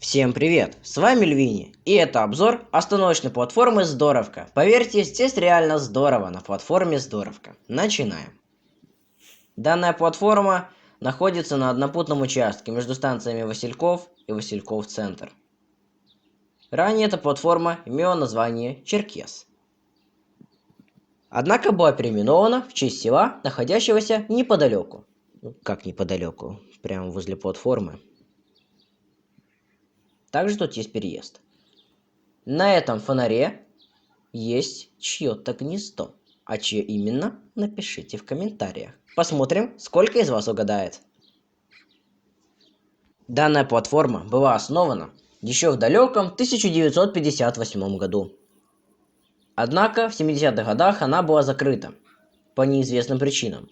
Всем привет! С вами Львини, и это обзор остановочной платформы Здоровка. Поверьте, здесь реально здорово на платформе Здоровка. Начинаем. Данная платформа находится на однопутном участке между станциями Васильков и Васильков Центр. Ранее эта платформа имела название Черкес. Однако была переименована в честь села, находящегося неподалеку. Ну, как неподалеку? Прямо возле платформы. Также тут есть переезд. На этом фонаре есть чье-то гнездо. А чье именно, напишите в комментариях. Посмотрим, сколько из вас угадает. Данная платформа была основана еще в далеком 1958 году. Однако в 70-х годах она была закрыта по неизвестным причинам.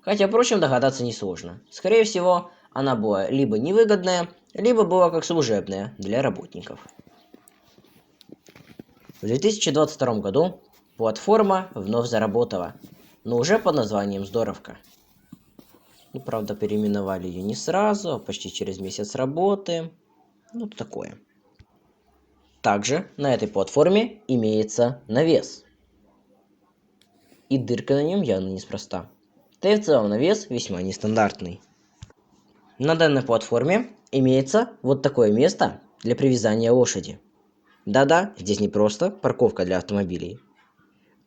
Хотя, впрочем, догадаться несложно. Скорее всего, она была либо невыгодная, либо была как служебная для работников. В 2022 году платформа вновь заработала, но уже под названием Здоровка. Ну, правда, переименовали ее не сразу, а почти через месяц работы. Ну, такое. Также на этой платформе имеется навес. И дырка на нем явно неспроста. Да и в целом навес весьма нестандартный. На данной платформе имеется вот такое место для привязания лошади. Да-да, здесь не просто парковка для автомобилей,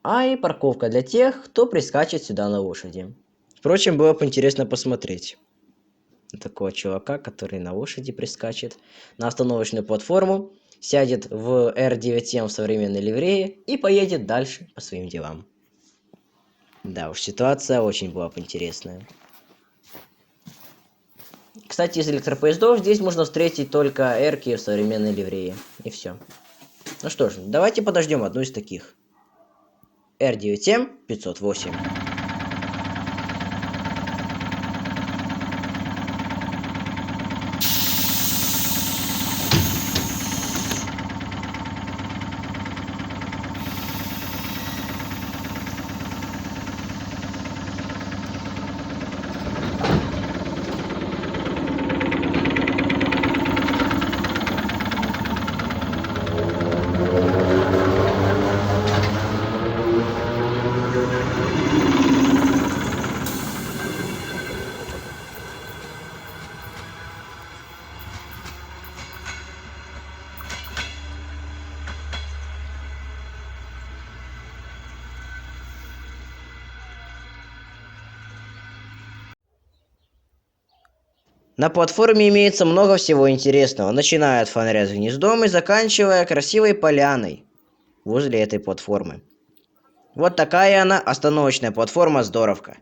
а и парковка для тех, кто прискачет сюда на лошади. Впрочем, было бы интересно посмотреть такого чувака, который на лошади прискачет на остановочную платформу, сядет в R97 в современной ливрее и поедет дальше по своим делам. Да уж, ситуация очень была бы интересная. Кстати, из электропоездов здесь можно встретить только эрки в современной ливрее. И все. Ну что ж, давайте подождем одну из таких. R97 На платформе имеется много всего интересного, начиная от фонаря с гнездом и заканчивая красивой поляной возле этой платформы. Вот такая она, остановочная платформа Здоровка.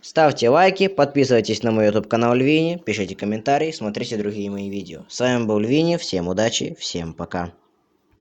Ставьте лайки, подписывайтесь на мой YouTube канал Львини, пишите комментарии, смотрите другие мои видео. С вами был Львини, всем удачи, всем пока.